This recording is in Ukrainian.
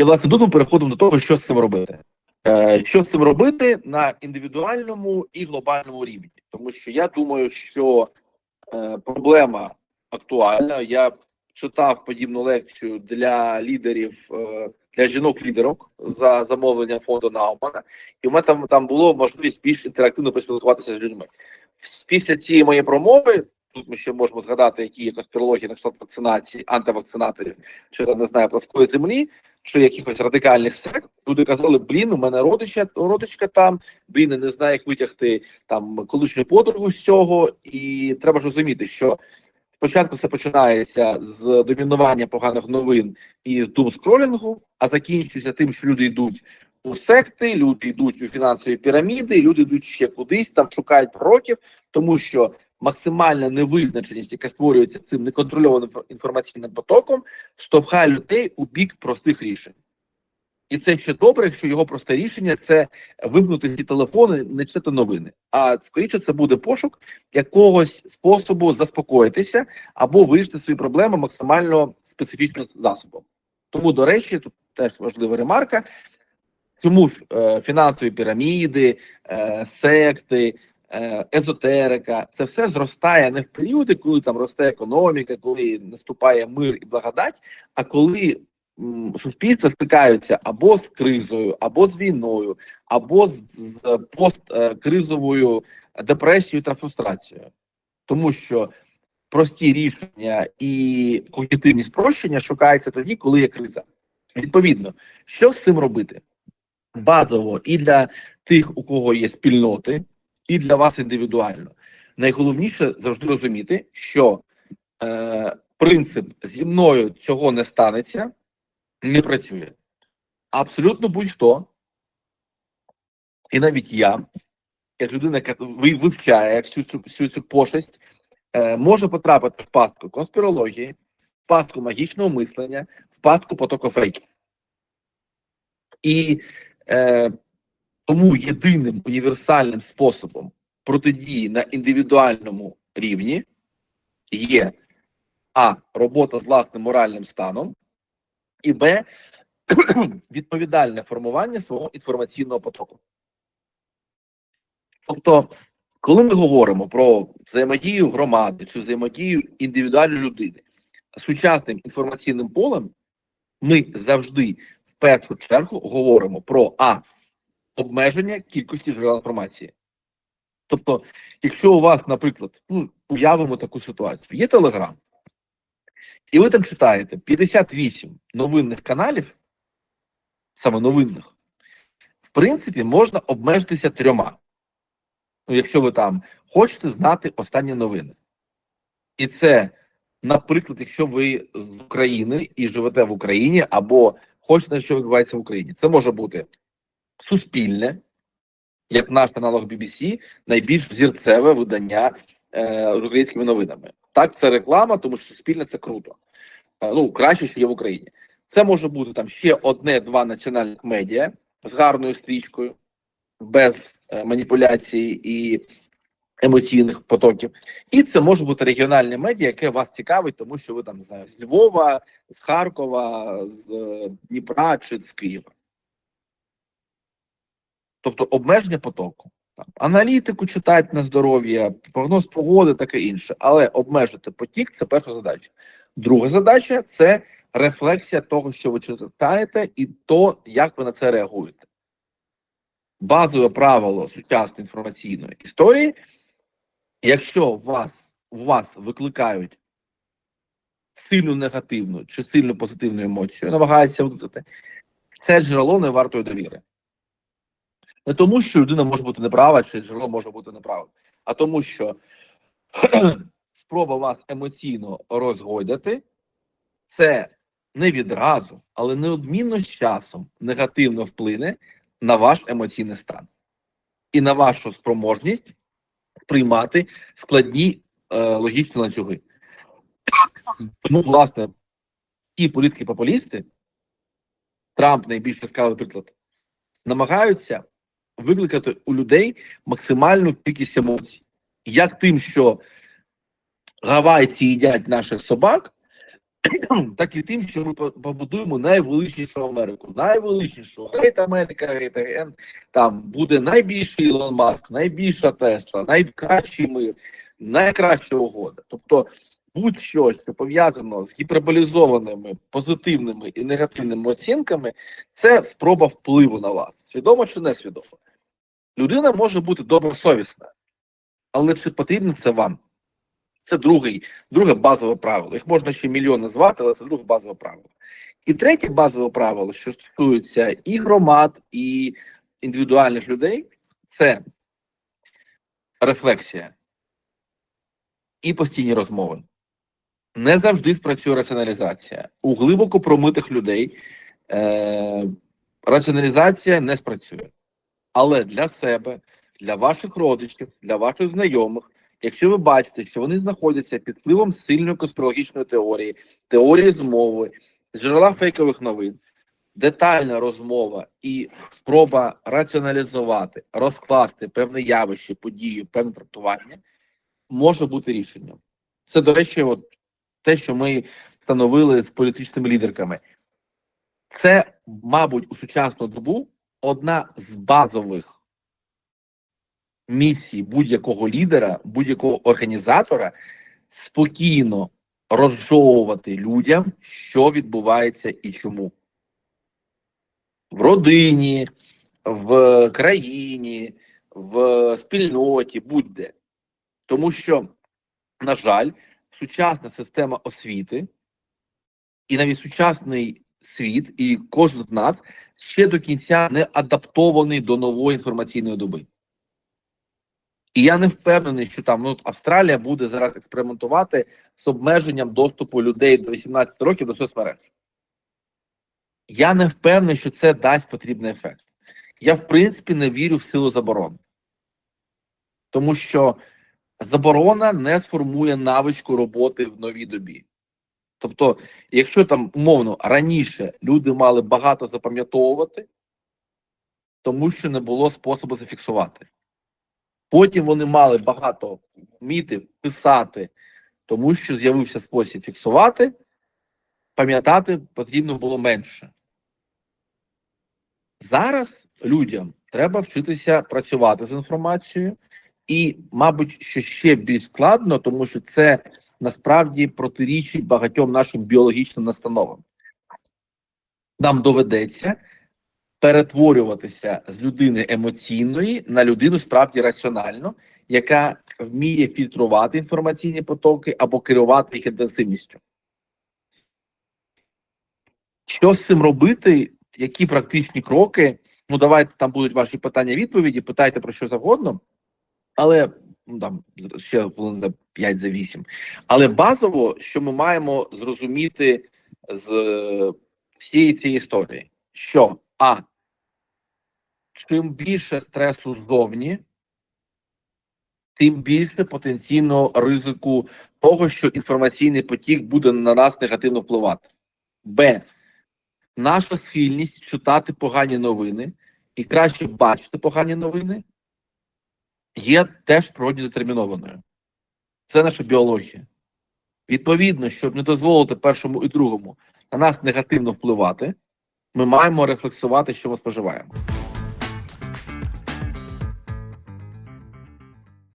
І власне тут ми переходимо до того, що з цим робити. Е, Що з цим робити на індивідуальному і глобальному рівні, тому що я думаю, що е, проблема актуальна. Я читав подібну лекцію для лідерів, е, для жінок-лідерок за замовлення фонду Наумана, і в мене там, там було можливість більш інтерактивно поспілкуватися з людьми. Після цієї моєї промови. Тут ми ще можемо згадати, які є конспірології на кшталт вакцинації, антивакцинаторів, чи там не знаю, плоскої землі, чи якихось радикальних сект. Люди казали, блін, у мене родича, родичка там, блін, я не знаю, як витягти там колишню подругу з цього. І треба ж розуміти, що спочатку все починається з домінування поганих новин і з думскролінгу, а закінчується тим, що люди йдуть у секти, люди йдуть у фінансові піраміди, люди йдуть ще кудись, там шукають пророків, тому що максимальна невизначеність, яка створюється цим неконтрольованим інформаційним потоком, штовхає людей у бік простих рішень. І це ще добре, якщо його просте рішення це вимкнути ці телефони, не читати новини. А скоріше це буде пошук якогось способу заспокоїтися або вирішити свої проблеми максимально специфічним засобом. Тому, до речі, тут теж важлива ремарка. Чому е, фінансові піраміди, е, секти, езотерика це все зростає не в періоди, коли там росте економіка, коли наступає мир і благодать, а коли суспільства стикаються або з кризою, або з війною, або з, з посткризовою депресією та фрустрацією, тому що прості рішення і когнітивні спрощення шукаються тоді, коли є криза. Відповідно, що з цим робити? Базово і для тих, у кого є спільноти, і для вас індивідуально. Найголовніше завжди розуміти, що е, принцип зі мною цього не станеться, не працює. Абсолютно будь-хто, і навіть я, як людина, яка вивчає всю цю, всю цю пошесть, е, може потрапити в пастку конспірології, в пастку магічного мислення, в пастку потоку фейків. І е, тому єдиним універсальним способом протидії на індивідуальному рівні є а. Робота з власним моральним станом, і Б. Відповідальне формування свого інформаційного потоку. Тобто, коли ми говоримо про взаємодію громади чи взаємодію індивідуальної людини сучасним інформаційним полем, ми завжди в першу чергу говоримо про а обмеження кількості джерел інформації. Тобто, якщо у вас, наприклад, ну, уявимо таку ситуацію, є Телеграм, і ви там читаєте 58 новинних каналів, саме новинних, в принципі, можна обмежитися трьома. Ну, якщо ви там хочете знати останні новини. І це, наприклад, якщо ви з України і живете в Україні, або хочете, що відбувається в Україні, це може бути суспільне, як наш аналог BBC, найбільш взірцеве видання е, з українськими новинами. Так, це реклама, тому що суспільне це круто. Е, ну, краще, що є в Україні. Це може бути там ще одне-два національних медіа з гарною стрічкою, без е, маніпуляцій і емоційних потоків. І це може бути регіональне медіа, яке вас цікавить, тому що ви там не знаю, з Львова, з Харкова, з е, Дніпра чи з Києва. Тобто обмеження потоку. Там, аналітику читати на здоров'я, прогноз погоди, таке інше. Але обмежити потік це перша задача. Друга задача це рефлексія того, що ви читаєте, і то, як ви на це реагуєте. Базове правило сучасної інформаційної історії, якщо вас, у вас викликають сильну негативну чи сильну позитивну емоцію, намагаються викликати, це джерело не вартої довіри. Не тому, що людина може бути неправа, чи джерело може бути неправим, а тому, що спроба вас емоційно розгойдати, це не відразу, але неодмінно з часом негативно вплине на ваш емоційний стан і на вашу спроможність приймати складні е, логічні ланцюги. Тому, власне, ті політики-популісти, Трамп найбільш яскравий приклад, намагаються викликати у людей максимальну кількість емоцій. Як тим, що гавайці їдять наших собак, так і тим, що ми побудуємо найвеличнішу Америку. Найвеличнішу. Грейт Америка, Грейт Там буде найбільший Ілон Маск, найбільша Тесла, найкращий мир, найкраща угода. Тобто будь-що, що пов'язано з гіперболізованими позитивними і негативними оцінками, це спроба впливу на вас. Свідомо чи не свідомо? Людина може бути добросовісна, але чи потрібно це вам? Це другий, друге базове правило. Їх можна ще мільйон назвати, але це друге базове правило. І третє базове правило, що стосується і громад, і індивідуальних людей, це рефлексія і постійні розмови. Не завжди спрацює раціоналізація. У глибоко промитих людей е, раціоналізація не спрацює. Але для себе, для ваших родичів, для ваших знайомих, якщо ви бачите, що вони знаходяться під впливом сильної конспірологічної теорії, теорії змови, джерела фейкових новин, детальна розмова і спроба раціоналізувати, розкласти певне явище, подію, певне трактування може бути рішенням. Це, до речі, от те, що ми встановили з політичними лідерками. Це, мабуть, у сучасну добу одна з базових місій будь-якого лідера, будь-якого організатора спокійно розжовувати людям, що відбувається і чому. В родині, в країні, в спільноті, будь-де. Тому що, на жаль, сучасна система освіти і навіть сучасний світ, і кожен з нас ще до кінця не адаптований до нової інформаційної доби. І я не впевнений, що там ну, Австралія буде зараз експериментувати з обмеженням доступу людей до 18 років до соцмереж. Я не впевнений, що це дасть потрібний ефект. Я, в принципі, не вірю в силу заборон. Тому що заборона не сформує навичку роботи в новій добі. Тобто, якщо там умовно раніше люди мали багато запам'ятовувати, тому що не було способу зафіксувати. Потім вони мали багато вміти писати, тому що з'явився спосіб фіксувати, пам'ятати потрібно було менше. Зараз людям треба вчитися працювати з інформацією, і, мабуть, що ще більш складно, тому що це насправді протирічить багатьом нашим біологічним настановам. Нам доведеться перетворюватися з людини емоційної на людину справді раціональну, яка вміє фільтрувати інформаційні потоки або керувати їх інтенсивністю. Що з цим робити? Які практичні кроки? Ну, давайте там будуть ваші питання відповіді, питайте про що завгодно, але ну, там ще хвилин за 5 за 8. Але базово, що ми маємо зрозуміти з всієї цієї історії, що а чим більше стресу ззовні, тим більше потенційного ризику того, що інформаційний потік буде на нас негативно впливати. Б. Наша схильність читати погані новини і краще бачити погані новини є теж природньо детермінованою. Це наша біологія. Відповідно, щоб не дозволити першому і другому на нас негативно впливати, ми маємо рефлексувати, що ми споживаємо.